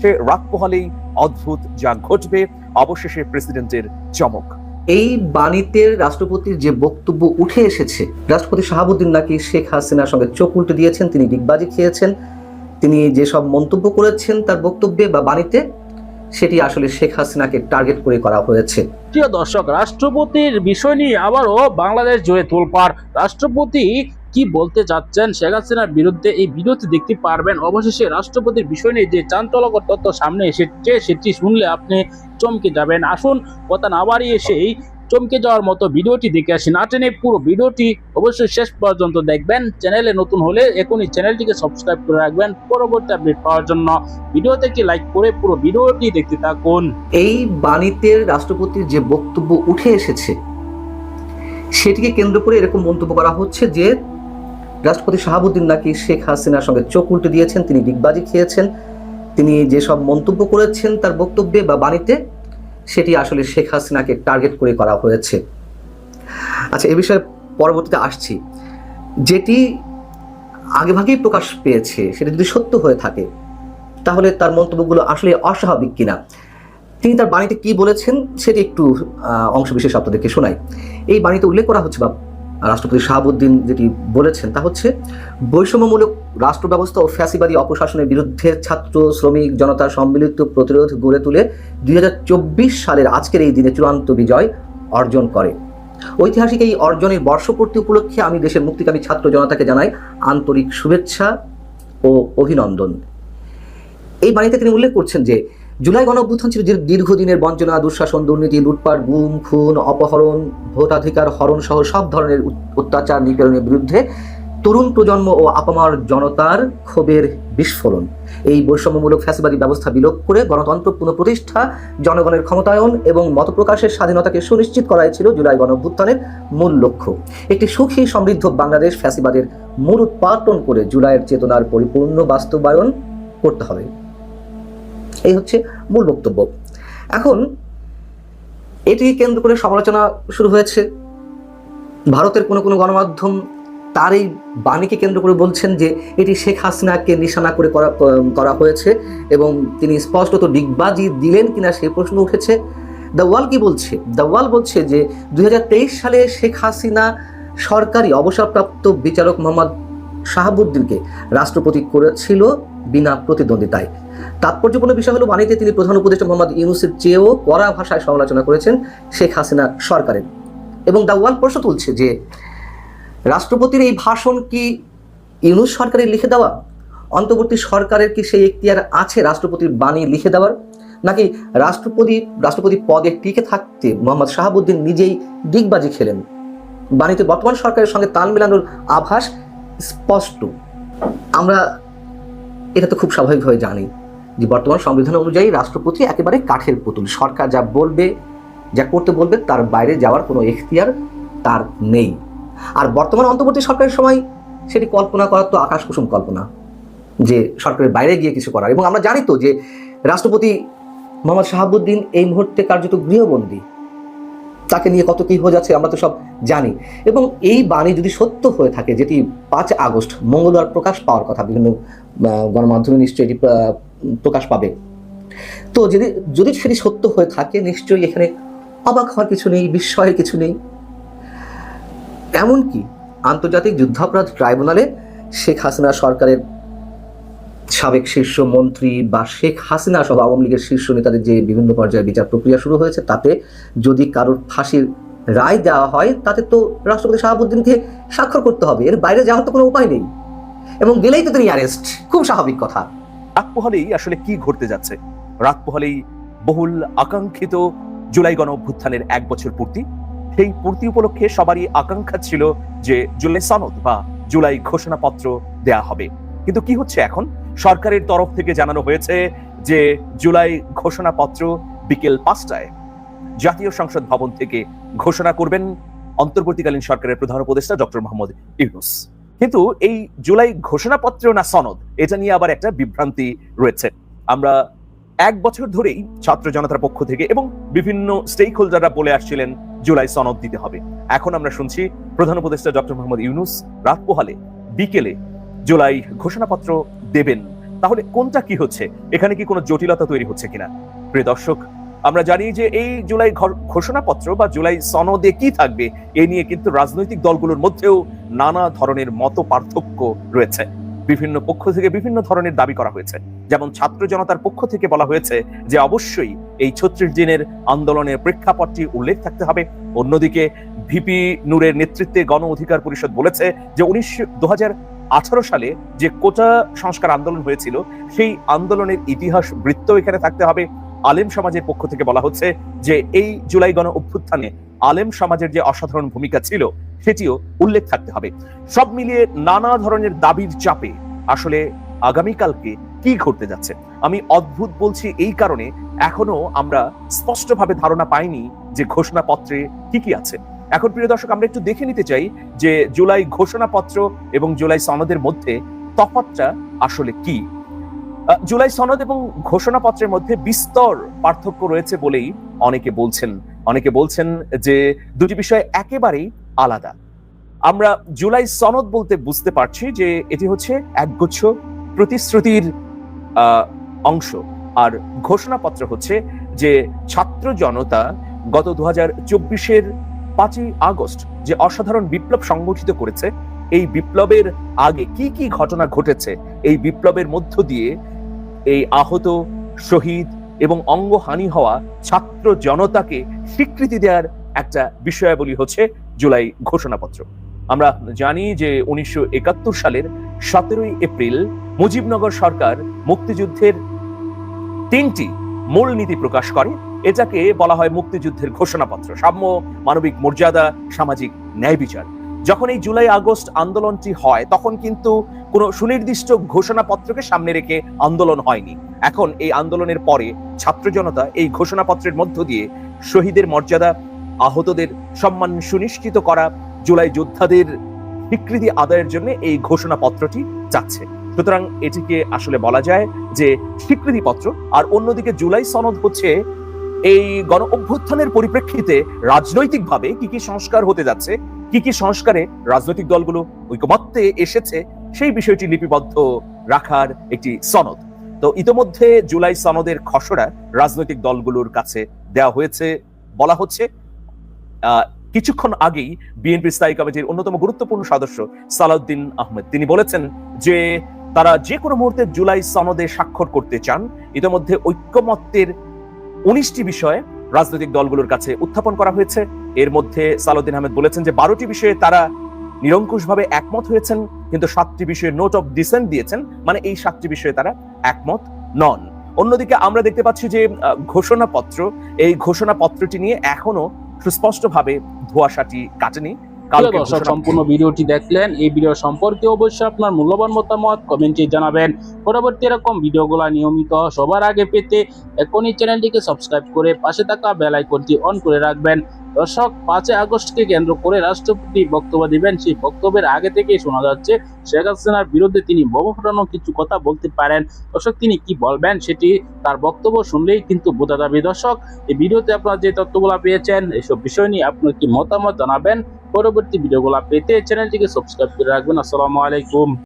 হচ্ছে রাত পোহালেই অদ্ভুত যা ঘটবে অবশেষে প্রেসিডেন্টের চমক। এই বাণীতে রাষ্ট্রপতির যে বক্তব্য উঠে এসেছে রাষ্ট্রপতি শাহাবুদ্দিন নাকি শেখ হাসিনার সঙ্গে চোখ উল্টে দিয়েছেন তিনি ডিগবাজি খেয়েছেন তিনি যেসব মন্তব্য করেছেন তার বক্তব্যে বা বাণীতে সেটি আসলে শেখ হাসিনাকে টার্গেট করে করা হয়েছে। প্রিয় দর্শক রাষ্ট্রপতির বিষয় নিয়ে আবারও বাংলাদেশ জুড়ে তোলপাড়। রাষ্ট্রপতি কি বলতে যাচ্ছেন? শেখ হাসিনার বিরুদ্ধে এই ভিডিওতে দেখতে পারবেন। অবশেষে রাষ্ট্রপতির বিষয় নিয়ে যে চাঞ্চল্যকর তথ্য সামনে এসেছে, সেটি শুনলে আপনি চমকে যাবেন। আসুন, কথা না বাড়িয়ে সেই চমকে যাওয়ার মতো ভিডিওটি দেখে আসি। না টেনে পুরো ভিডিওটি অবশ্যই শেষ পর্যন্ত দেখবেন। চ্যানেলে নতুন হলে এখনই চ্যানেলটিকে সাবস্ক্রাইব করে রাখবেন। পরবর্তী আপডেট পাওয়ার জন্য ভিডিওতে একটি লাইক করে পুরো ভিডিওটি দেখতে থাকুন। এই বাণীতে রাষ্ট্রপতির যে বক্তব্য উঠে এসেছে, সেটিকে কেন্দ্র করে এরকম মন্তব্য করা হচ্ছে যে রাষ্ট্রপতি শাহাবুদ্দিন নাকি শেখ হাসিনার সঙ্গে চোখ উল্টে দিয়েছেন তিনি ডিগবাজি খেয়েছেন। তিনি যেসব মন্তব্য করেছেন তার বক্তব্যে বা বাণীতে সেটি আসলে শেখ হাসিনাকে টার্গেট করে করা হয়েছে। আচ্ছা এ বিষয়ে পরবর্তীতে আসছি। যেটি আগেভাগেই প্রকাশ পেয়েছে সেটা যদি সত্য হয়ে থাকে তাহলে তার মন্তব্যগুলো আসলে অস্বাভাবিক কিনা? তিনি তার বাণীতে কি বলেছেন সেটি একটু আহ, অংশ বিশেষ আপনাদেরকে শোনাই। এই বাণীতে উল্লেখ করা হচ্ছে বা রাষ্ট্রপতি শাহাবুদ্দিন যেটি বলেছেন তা হচ্ছে, বৈষম্যমূলক রাষ্ট্র ব্যবস্থা ও ফ্যাসিবাদী অপশাসনের বিরুদ্ধে ছাত্র, শ্রমিক জনতার সম্মিলিত প্রতিরোধ গড়ে তুলে দুই হাজার চব্বিশ সালের আজকের এই দিনে চূড়ান্ত বিজয় অর্জন করে। ঐতিহাসিক এই অর্জনের বর্ষপূর্তি উপলক্ষে আমি দেশের মুক্তিকামী ছাত্র জনতাকে জানাই আন্তরিক শুভেচ্ছা ও অভিনন্দন। এই বাণীতে তিনি উল্লেখ করছেন যে জুলাই গণ অভ্যুত্থান ছিল দীর্ঘদিনের বঞ্চনা, দুঃশাসন, দুর্নীতি, লুটপাট, গুম, খুন, অপহরণ, ভোটাধিকার হরণ সহ সব ধরনের অত্যাচার নিপীড়নের বিরুদ্ধে তরুণ প্রজন্ম ও আপামার জনতার ক্ষোভের বিস্ফোরণ। এই বৈষম্যমূলক ফ্যাসিবাদী ব্যবস্থা বিলোপ করে গণতন্ত্র পুনঃপ্রতিষ্ঠা, জনগণের ক্ষমতায়ন এবং মতপ্রকাশের স্বাধীনতাকে সুনিশ্চিত করাই ছিল জুলাই গণ অভ্যুত্থানের মূল লক্ষ্য। একটি সুখী সমৃদ্ধ বাংলাদেশ ফ্যাসিবাদের মূল উৎপাটন করে জুলাইয়ের চেতনার পরিপূর্ণ বাস্তবায়ন করতে হবে। এই হচ্ছে মূল বক্তব্য। এখন এটিকে কেন্দ্র করে সমালোচনা শুরু হয়েছে। ভারতের কোনো কোনো গণমাধ্যম তার এই বাণীকে কেন্দ্র করে বলছেন যে এটি শেখ হাসিনাকে নিশানা করে করা করা হয়েছে এবং তিনি স্পষ্টত ডিগবাজি দিলেন কিনা সেই প্রশ্ন উঠেছে। দ্য ওয়াল কি বলছে? দ্য ওয়াল বলছে যে দুই হাজার তেইশ সালে শেখ হাসিনা সরকারি অবসরপ্রাপ্ত বিচারক মোহাম্মদ শাহাবুদ্দিনকে রাষ্ট্রপতি করেছিল বিনা প্রতিদ্বন্দ্বিতায়। তাৎপর্যপূর্ণ বিষয় হলো বাণীতে তিনি প্রধান উপদেষ্টা মোহাম্মদ ইউনুসের চেয়েও কড়া ভাষায় সমালোচনা করেছেন শেখ হাসিনা সরকারের। এবং দা ওয়াল প্রশ্ন তুলছে যে, রাষ্ট্রপতির এই ভাষণ কি ইউনুস সরকারের লিখে দেওয়া? অন্তর্বর্তী সরকারের কি সেই এখতিয়ার আছে রাষ্ট্রপতির বাণী লিখে দেওয়ার? নাকি রাষ্ট্রপতি রাষ্ট্রপতি পদে টিকে থাকতে মোহাম্মদ শাহাবুদ্দিন নিজেই দিগবাজি খেলেন? বাণীতে বর্তমান সরকারের সঙ্গে তাল মেলানোর আভাস স্পষ্ট। আমরা এটা তো খুব স্বাভাবিকভাবে জানি যে বর্তমান সংবিধান অনুযায়ী রাষ্ট্রপতি একেবারে কাঠের পুতুল। সরকার যা বলবে, যা করতে বলবে, তার বাইরে যাওয়ার কোনো এখতিয়ার তার নেই। আর বর্তমান অন্তর্বর্তী সরকারের সময় সেটি কল্পনা করার তো আকাশ কুসুম কল্পনা, যে সরকারের বাইরে গিয়ে কিছু করার। এবং আমরা জানি তো যে রাষ্ট্রপতি মোহাম্মদ শাহাবুদ্দিন এই মুহূর্তে কার্যত গৃহবন্দী। তাকে নিয়ে কত কি হয়ে যাচ্ছে আমরা তো সব জানি। এবং এই বাণী যদি সত্য হয়ে থাকে, যেটি পাঁচ আগস্ট, মঙ্গলবার প্রকাশ পাওয়ার কথা, বিভিন্ন গণমাধ্যমে নিশ্চয়ই এটি প্রকাশ পাবে। তো যদি যদি সেটি সত্য হয়ে থাকে, নিশ্চয়ই এখানে অবাক হওয়ার কিছু নেই, বিস্ময়ের কিছু নেই। এমনকি আন্তর্জাতিক যুদ্ধাপরাধ ট্রাইব্যুনালে শেখ হাসিনা সরকারের সাবেক শীর্ষ মন্ত্রী বা শেখ হাসিনা সহ আওয়ামী লীগের শীর্ষ নেতাদের যে বিভিন্ন পর্যায়ে বিচার প্রক্রিয়া শুরু হয়েছে, তাতে যদি কারোর ফাঁসির রায় দেওয়া হয়, তাতে তো রাষ্ট্রপতি শাহাবুদ্দিনকে স্বাক্ষর করতে হবে। এর বাইরে যাওয়ার তো কোনো উপায় নেই। এবং গেলেই তো তিনি অ্যারেস্ট। খুব স্বাভাবিক কথা। রাত পোহালেই আসলে কি ঘটতে যাচ্ছে? রাত পোহালেই বহুল আকাঙ্ক্ষিত জুলাই গণ অভ্যুত্থানের এক বছর পূর্তি। সেই পূর্তি উপলক্ষে সবারই আকাঙ্ক্ষা ছিল যে জুলাই সনদ বা জুলাই ঘোষণাপত্র দেয়া হবে। কিন্তু কি হচ্ছে এখন? সরকারের তরফ থেকে জানানো হয়েছে যে জুলাই ঘোষণাপত্র বিকেল পাঁচটায় জাতীয় সংসদ ভবন থেকে ঘোষণা করবেন অন্তর্বর্তীকালীন সরকারের প্রধান উপদেষ্টা ডক্টর মোহাম্মদ ইউনুস। কিন্তু এই জুলাই ঘোষণাপত্র না সনদ, এটা নিয়ে আবার একটা বিভ্রান্তি রয়েছে। আমরা এক বছর ধরেই ছাত্র জনতার পক্ষ থেকে এবং বিভিন্ন স্টেক হোল্ডাররা বলে আসছিলেন জুলাই সনদ দিতে হবে। এখন আমরা শুনছি প্রধান উপদেষ্টা ডক্টর মোহাম্মদ ইউনুস রাত পোহালে বিকেলে জুলাই ঘোষণাপত্র দেবেন। তাহলে কোনটা কি হচ্ছে? এখানে কি কোনো জটিলতা তৈরি হচ্ছে কিনা? প্রিয় দর্শক, আমরা জানি যে এই জুলাই ঘোষণাপত্র বা জুলাই সনদে কি থাকবে, এ নিয়ে কিন্তু রাজনৈতিক দলগুলোর মধ্যেও নানা ধরনের মত পার্থক্য রয়েছে। বিভিন্ন পক্ষ থেকে বিভিন্ন ধরনের দাবি করা হয়েছে। যেমন ছাত্র জনতার পক্ষ থেকে বলা হয়েছে যে অবশ্যই এই ছত্রিশ দিনের আন্দোলনের প্রেক্ষাপটটি উল্লেখ থাকতে হবে। অন্যদিকে ভিপি নূরের নেতৃত্বে গণ অধিকার পরিষদ বলেছে যে উনিশশো দু আঠারো সালে যে কোটা সংস্কার আন্দোলন হয়েছিল, সেই আন্দোলনের ইতিহাস বৃত্ত এখানে থাকতে হবে। আলেম সমাজের পক্ষ থেকে বলা হচ্ছে যে, এই জুলাই গণ অভ্যুত্থানে আলেম সমাজের যে অসাধারণ ভূমিকা ছিল, সেটিও উল্লেখ থাকতে হবে। সব মিলিয়ে নানা ধরনের দাবির চাপে আসলে আগামীকালকে কি ঘটতে যাচ্ছে? আমি অদ্ভুত বলছি এই কারণে এখনও আমরা স্পষ্টভাবে ধারণা পাইনি যে ঘোষণাপত্রে কি কি আছে। এখন প্রিয় দর্শক, আমরা একটু দেখে নিতে চাই যে জুলাই ঘোষণাপত্র এবং জুলাই সনদের মধ্যে তফাৎটা আসলে কি? জুলাই সনদ এবং ঘোষণাপত্রের মধ্যে বিস্তর পার্থক্য রয়েছে বলেই অনেকে বলছেন। অনেকে বলছেন যে দুটি বিষয় একেবারেই আলাদা। আমরা জুলাই সনদ বলতে বুঝতে পারছি যে এটি হচ্ছে একগুচ্ছ প্রতিশ্রুতির অংশ। আর ঘোষণাপত্র হচ্ছে যে ছাত্র জনতা গত দু হাজার চব্বিশের পাঁচই আগস্ট যে অসাধারণ বিপ্লব সংগঠিত করেছে, এই বিপ্লবের আগে কি কি ঘটনা ঘটেছে, এই বিপ্লবের মধ্য দিয়ে এই আহত, শহীদ এবং অঙ্গহানি হওয়া ছাত্র জনতাকে স্বীকৃতি দেওয়ার একটা বিষয়াবলী হচ্ছে জুলাই ঘোষণাপত্র। আমরা জানি যে উনিশশো একাত্তর সালের সতেরোই এপ্রিল মুজিবনগর সরকার মুক্তিযুদ্ধের তিনটি মূল নীতি প্রকাশ করে। এটাকে বলা হয় মুক্তিযুদ্ধের ঘোষণাপত্র। সাম্য, মানবিক মর্যাদা, সামাজিক ন্যায় বিচার। যখন এই জুলাই আগস্ট আন্দোলনটি হয়, তখন কিন্তু কোনো সুনির্দিষ্ট ঘোষণাপত্রকে সামনে রেখে আন্দোলন হয়নি। এখন এই আন্দোলনের পরে ছাত্র জনতা এই ঘোষণাপত্রের মধ্য দিয়ে শহীদের মর্যাদা, আহতদের সম্মান সুনিশ্চিত করা, জুলাই যোদ্ধাদের স্বীকৃতি আদায়ের জন্য এই ঘোষণাপত্রটি যাচ্ছে সুতরাং এটিকে আসলে বলা যায় যে স্বীকৃতিপত্র। আর অন্যদিকে জুলাই সনদ হচ্ছে এই গণ অভ্যুত্থানের পরিপ্রেক্ষিতে রাজনৈতিকভাবে কি কি সংস্কার হতে যাচ্ছে, কি কি সংস্কারে রাজনৈতিক দলগুলো ঐকমত্যে এসেছে, সেই বিষয়টি লিপিবদ্ধ রাখার একটি সনদ। তো ইতোমধ্যে জুলাই সনদের খসড়া রাজনৈতিক দলগুলোর কাছে দেওয়া হয়েছে, বলা হচ্ছে কিছুক্ষণ আগেই বিএনপি স্থায়ী কমিটির অন্যতম গুরুত্বপূর্ণ সদস্য সালাউদ্দিন আহমেদ। তিনি বলেছেন যে তারা যে কোনো মুহূর্তে জুলাই সনদে স্বাক্ষর করতে চান। ইতিমধ্যে ঐক্যমত্যের উনিশটি বিষয়ে রাজনৈতিক দলগুলোর কাছে উত্থাপন করা হয়েছে। এর মধ্যে সালাউদ্দিন আহমেদ বলেছেন যে, বারোটি বিষয়ে তারা নিরঙ্কুশভাবে একমত হয়েছেন, কিন্তু সাতটি বিষয়ে নোট অফ ডিসেন্ট দিয়েছেন। মানে এই সাতটি বিষয়ে তারা একমত নন। অন্যদিকে আমরা দেখতে পাচ্ছি যে ঘোষণাপত্র, এই ঘোষণাপত্রটি নিয়ে এখনও সুস্পষ্টভাবে ধোঁয়াশাটি কাটেনি। কালকে দর্শক সম্পূর্ণ ভিডিওটি দেখলেন। এই ভিডিও সম্পর্কে অবশ্যই আপনার মূল্যবান মতামত কমেন্টে জানাবেন। পরবর্তী এরকম ভিডিওগুলো নিয়মিত সবার আগে পেতে এখনই চ্যানেলটিকে সাবস্ক্রাইব করে পাশে থাকা বেল আইকনটি অন করে রাখবেন। দর্শক, পাঁচই আগস্টকে কেন্দ্র করে রাষ্ট্রপতি বক্তব্য দিবেন। সেই বক্তব্যের আগে থেকেই শোনা যাচ্ছে, শেখ হাসিনার বিরুদ্ধে তিনি বোমা ফাটানো কিছু কথা বলতে পারেন। দর্শক, তিনি কি বলবেন সেটি তার বক্তব্য শুনলেই কিন্তু বোঝা যাবে। দর্শক, এই ভিডিওতে আপনারা যে তথ্যগুলো পেয়েছেন এইসব বিষয় নিয়ে আপনার কি মতামত জানাবেন? পরবর্তী ভিডিওগুলো পেতে চ্যানেলটিকে সাবস্ক্রাইব করে রাখবেন। আসসালামু আলাইকুম।